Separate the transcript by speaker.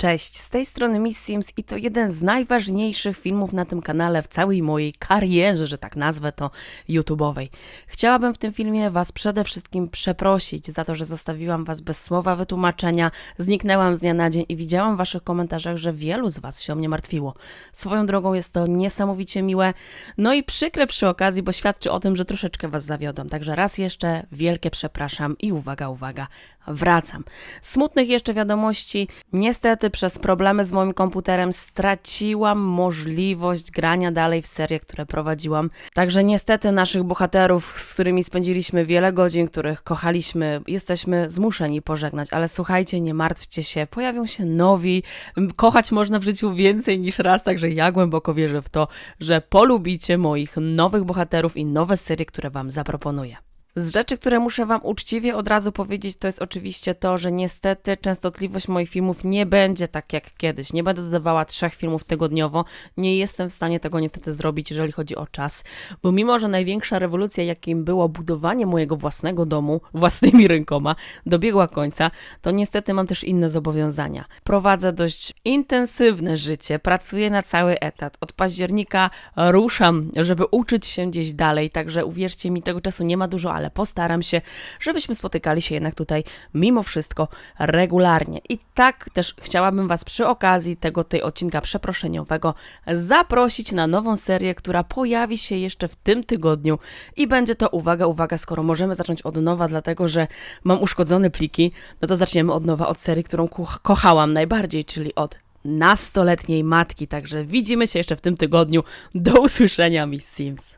Speaker 1: Cześć, z tej strony Miss Sims i to jeden z najważniejszych filmów na tym kanale w całej mojej karierze, że tak nazwę to, YouTube'owej. Chciałabym w tym filmie Was przede wszystkim przeprosić za to, że zostawiłam Was bez słowa wytłumaczenia, zniknęłam z dnia na dzień i widziałam w Waszych komentarzach, że wielu z Was się o mnie martwiło. Swoją drogą jest to niesamowicie miłe, no i przykre przy okazji, bo świadczy o tym, że troszeczkę Was zawiodłam. Także raz jeszcze wielkie przepraszam i uwaga, uwaga, wracam. Smutnych jeszcze wiadomości. Niestety przez problemy z moim komputerem straciłam możliwość grania dalej w serie, które prowadziłam. Także niestety naszych bohaterów, z którymi spędziliśmy wiele godzin, których kochaliśmy, jesteśmy zmuszeni pożegnać. Ale słuchajcie, nie martwcie się, pojawią się nowi. Kochać można w życiu więcej niż raz, także ja głęboko wierzę w to, że polubicie moich nowych bohaterów i nowe serie, które wam zaproponuję. Z rzeczy, które muszę Wam uczciwie od razu powiedzieć, to jest oczywiście to, że niestety częstotliwość moich filmów nie będzie tak jak kiedyś. Nie będę dodawała trzech filmów tygodniowo. Nie jestem w stanie tego niestety zrobić, jeżeli chodzi o czas, bo mimo, że największa rewolucja, jakim było budowanie mojego własnego domu własnymi rękoma, dobiegła końca, to niestety mam też inne zobowiązania. Prowadzę dość intensywne życie, pracuję na cały etat. Od października ruszam, żeby uczyć się gdzieś dalej, także uwierzcie mi, tego czasu nie ma dużo, ale postaram się, żebyśmy spotykali się jednak tutaj mimo wszystko regularnie. I tak też chciałabym Was przy okazji tego tej odcinka przeproszeniowego zaprosić na nową serię, która pojawi się jeszcze w tym tygodniu i będzie to, uwaga, uwaga, skoro możemy zacząć od nowa, dlatego że mam uszkodzone pliki, no to zaczniemy od nowa od serii, którą ko- kochałam najbardziej, czyli od nastoletniej matki. Także widzimy się jeszcze w tym tygodniu. Do usłyszenia, Miss Sims.